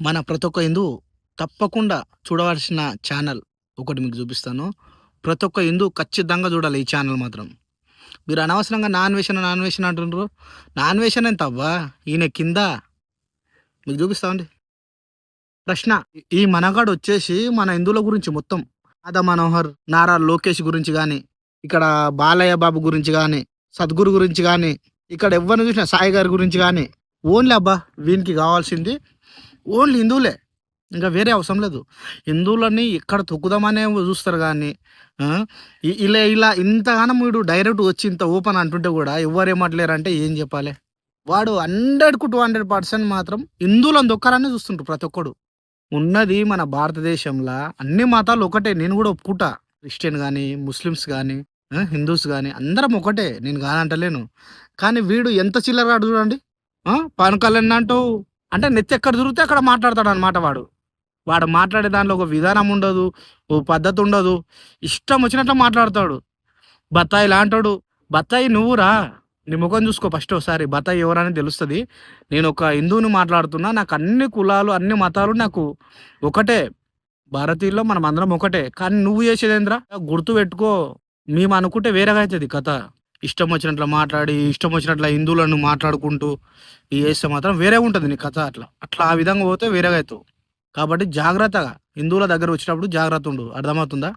మన ప్రతి ఒక్క హిందూ తప్పకుండా చూడవలసిన ఛానల్ ఒకటి మీకు చూపిస్తాను. ప్రతి ఒక్క హిందూ ఖచ్చితంగా చూడాలి ఈ ఛానల్ మాత్రం. మీరు అనవసరంగా నాన్ వేషన్ నాన్ వేషన్ అంటుండ్రు. నాన్ వేషన్ ఎంత అవ్వా ఈయన కింద మీకు చూపిస్తామండి ప్రశ్న ఈ మనగాడు వచ్చేసి మన హిందువుల గురించి మొత్తం. రాధా మనోహర్ నారా లోకేష్ గురించి కానీ ఇక్కడ బాలయ్య బాబు గురించి కానీ సద్గురు గురించి కానీ ఇక్కడ ఎవరిని చూసిన సాయి గారి గురించి కానీ ఓన్లీ అబ్బా వీనికి కావాల్సింది ఓన్లీ హిందువులే. ఇంకా వేరే అవసరం లేదు. హిందువులని ఎక్కడ తొక్కుదామనే చూస్తారు కానీ ఇలా ఇలా ఇంతగానం వీడు డైరెక్ట్ వచ్చి ఇంత ఓపెన్ అంటుంటే కూడా ఎవరు ఏమట్లేరంటే ఏం చెప్పాలి? వాడు హండ్రెడ్కు టూ హండ్రెడ్ పర్సెంట్ మాత్రం హిందువులను దొక్కరానే చూస్తుంటారు ప్రతి ఒక్కడు. ఉన్నది మన భారతదేశంలో అన్ని మతాలు ఒకటే. నేను కూడా ఒప్పుకుంటా. క్రిస్టియన్ కానీ ముస్లిమ్స్ కానీ హిందూస్ కానీ అందరం ఒకటే. నేను కానంటలేను కానీ వీడు ఎంత చిల్లరాడు చూడండి పవన్ కళ్యాణ్ అంటూ అంటే నెత్తి ఎక్కడ దొరికితే అక్కడ మాట్లాడతాడు అనమాట వాడు. వాడు మాట్లాడే దానిలో ఒక విధానం ఉండదు ఓ పద్ధతి ఉండదు. ఇష్టం వచ్చినట్లు మాట్లాడతాడు. బత్తాయి లాంటాడు బత్తాయి నువ్వురా నీ ముఖం చూసుకో ఫస్ట్ ఒకసారి. బత్తాయి ఎవరని తెలుస్తుంది. నేను ఒక హిందువుని మాట్లాడుతున్నా. నాకు అన్ని కులాలు అన్ని మతాలు నాకు ఒకటే. భారతీయుల్లో మనం అందరం ఒకటే. కానీ నువ్వు చేసేదేంద్రా గుర్తు పెట్టుకో. మేము అనుకుంటే వేరేగా అవుతుంది కథ. ఇష్టం వచ్చినట్లు మాట్లాడి ఇష్టం వచ్చినట్లు హిందువులను మాట్లాడుకుంటూ చేస్తే మాత్రం వేరే ఉంటుంది నీ కథ అట్లా. అట్లా ఆ విధంగా పోతే వేరేగా అవుతావు. కాబట్టి జాగ్రత్తగా హిందువుల దగ్గర వచ్చినప్పుడు జాగ్రత్త ఉండు. అర్థమవుతుందా?